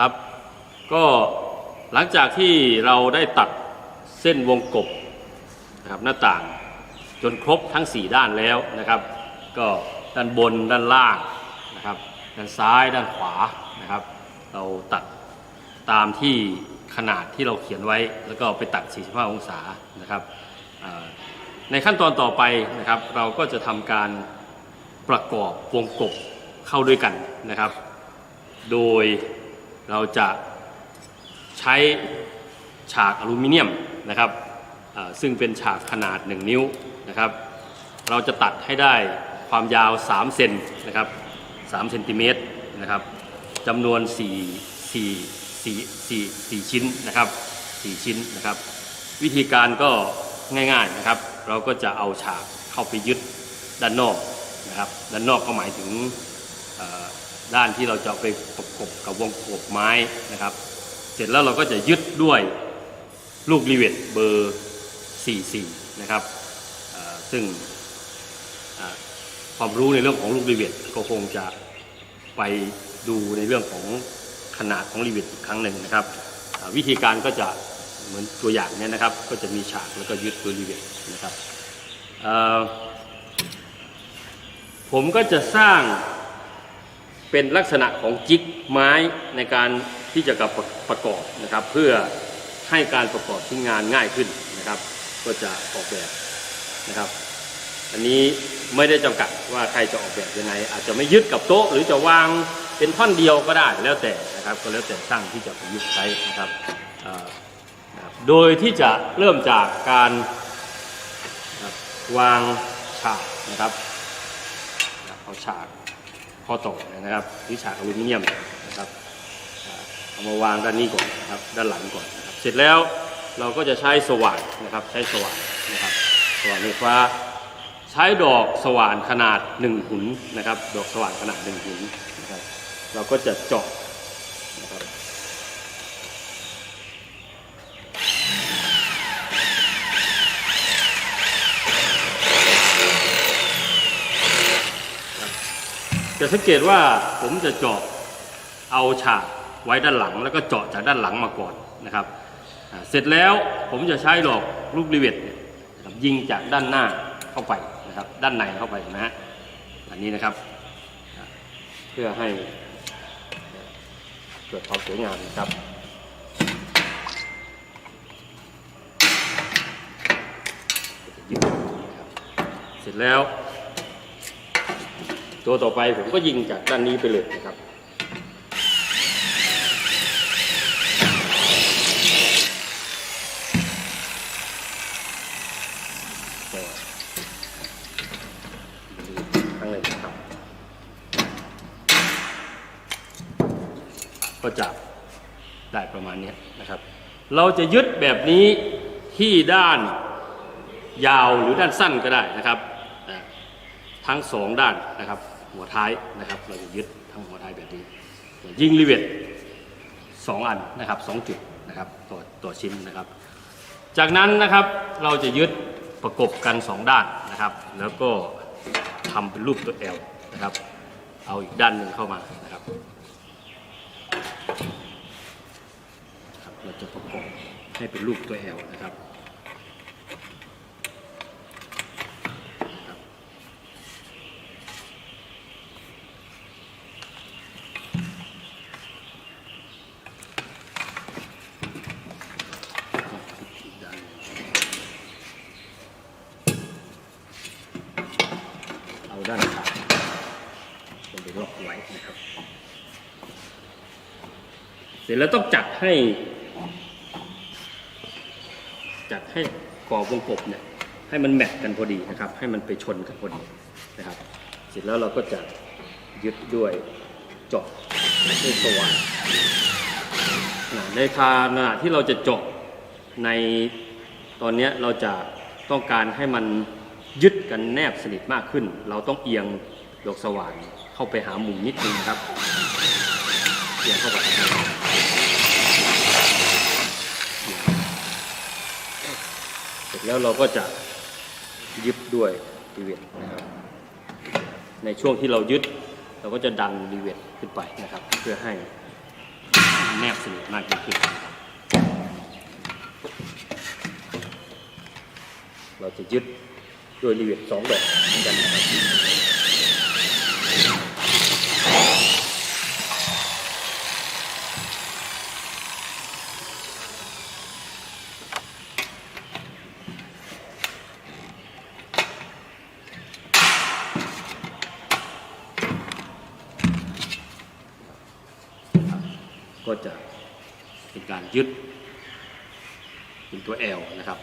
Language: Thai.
ครับก็หลังจากที่เราได้ตัดเส้นวงกบนะครับหน้าต่างจนครบทั้ง 4 ด้านแล้วนะครับ ก็ด้านบนด้านล่างนะครับ ด้านซ้ายด้านขวานะครับ เราตัดตามที่ขนาดที่เราเขียนไว้ แล้วก็ไปตัด 45 องศานะครับในขั้นตอนต่อไปนะครับ เราก็จะทำการประกอบวงกบเข้าด้วยกันนะครับ โดย เราจะใช้ฉากอลูมิเนียมนะครับซึ่งเป็นฉากขนาด 1 นิ้วนะครับ เราจะตัดให้ได้ความยาว3เซนนะครับ3เซนติเมตรนะครับจำนวน 4 4 4 4 4 ชิ้นนะครับ 4 ชิ้นนะครับ วิธีการก็ง่ายๆนะครับ เราก็จะเอาฉากเข้าไปยึดด้านนอกนะครับ ด้านนอกก็หมายถึง ด้านที่เราจะไปประกบกับวงกบไม้นะครับ เสร็จแล้วเราก็จะยึดด้วยลูกรีเวทเบอร์ 44 นะครับซึ่งความรู้ในเรื่องของลูกรีเวทก็คงจะไปดูในเรื่องของขนาดของรีเวทอีกครั้งหนึ่งนะครับ วิธีการก็จะเหมือนตัวอย่างเนี้นะครับ ก็จะมีฉากแล้วก็ยึดตัวรีเวทนะครับผมก็จะสร้าง เป็นลักษณะของจิกไม้ในการที่จะกับประกอบนะครับ เพื่อให้การประกอบชิ้นงานง่ายขึ้นนะครับ ก็จะออกแบบนะครับ อันนี้ไม่ได้จำกัดว่าใครจะออกแบบยังไง อาจจะไม่ยึดกับโต๊ะ หรือจะวางเป็นท่อนเดียวก็ได้แล้วแต่นะครับ ก็แล้วแต่ช่างที่จะประยุกต์ใช้นะครับโดยที่จะเริ่มจากการวางฉากนะครับเอาฉาก ข้อต่อนะครับที่ฉากอลูมิเนียมนะครับเอามาวางด้านนี้ก่อนนะครับด้านหลังก่อนนะครับเสร็จแล้วเราก็จะใช้สว่านนะครับใช้สว่านนะครับสว่านไฟฟ้าใช้ดอกสว่านขนาดหนึ่งหุนนะครับดอกสว่านขนาดหนึ่งหุนนะครับเราก็จะเจาะนะครับ จะสังเกตว่าผมจะเจาะเอาฉากไว้ด้านหลัง แล้วก็เจาะจากด้านหลังมาก่อนนะครับ เสร็จแล้วผมจะใช้ดอกลูกรีเวทยิงจากด้านหน้าเข้าไปนะครับ ด้านในเข้าไปนะฮะอันนี้นะครับ เพื่อให้เกิดความสวยงามนะครับเสร็จแล้ว ตัวต่อไปผมก็ยิงจากด้านนี้ไปเลยนะครับ ก็ดูข้างในนะครับก็จะได้ประมาณนี้นะครับ เราจะยึดแบบนี้ที่ด้านยาวหรือด้านสั้นก็ได้นะครับ ทั้งสองด้านนะครับ หัวท้ายนะครับ เราจะยึดทั้งหัวท้ายแบบนี้ยิงรีเวทสองอันนะครับสองจุดนะครับต่อต่อชิ้นนะครับ จากนั้นนะครับเราจะยึดประกบกันสองด้านนะครับ แล้วก็ทำเป็นรูปตัว L นะครับ เอาอีกด้านหนึ่งเข้ามานะครับเราจะประกอบให้เป็นรูปตัว L นะครับ อีกด้านหนึ่งเอา ด้านขางลงไปล็อกไว้นะครับ เสร็จแล้วต้องจัดให้ จัดให้กรอบวงกบเนี่ยให้มันแมทกันพอดีนะครับ ให้มันไปชนกันพอดีนะครับ เสร็จแล้วเราก็จะยึดด้วยจาะด้วยสว่านอ่าในขณะที่เราจะจาะในตอนนี้เราจะต้องการให้มัน ยึดกันแนบสนิทมากขึ้น เราต้องเอียงดอกสว่านเข้าไปหามุมนิดนึงครับเอียงเข้าไปเสร็จแล้วเราก็จะยึดด้วยรีเวทนะครับ ในช่วงที่เรายึด เราก็จะดันรีเวทขึ้นไปนะครับ เพื่อให้แนบสนิทมากยิ่งขึ้นเราจะยึด ดยรีเวทสองดอกเหมือนกันนะครับก็จะเป็นการยึดเป็นตัว L นะครับ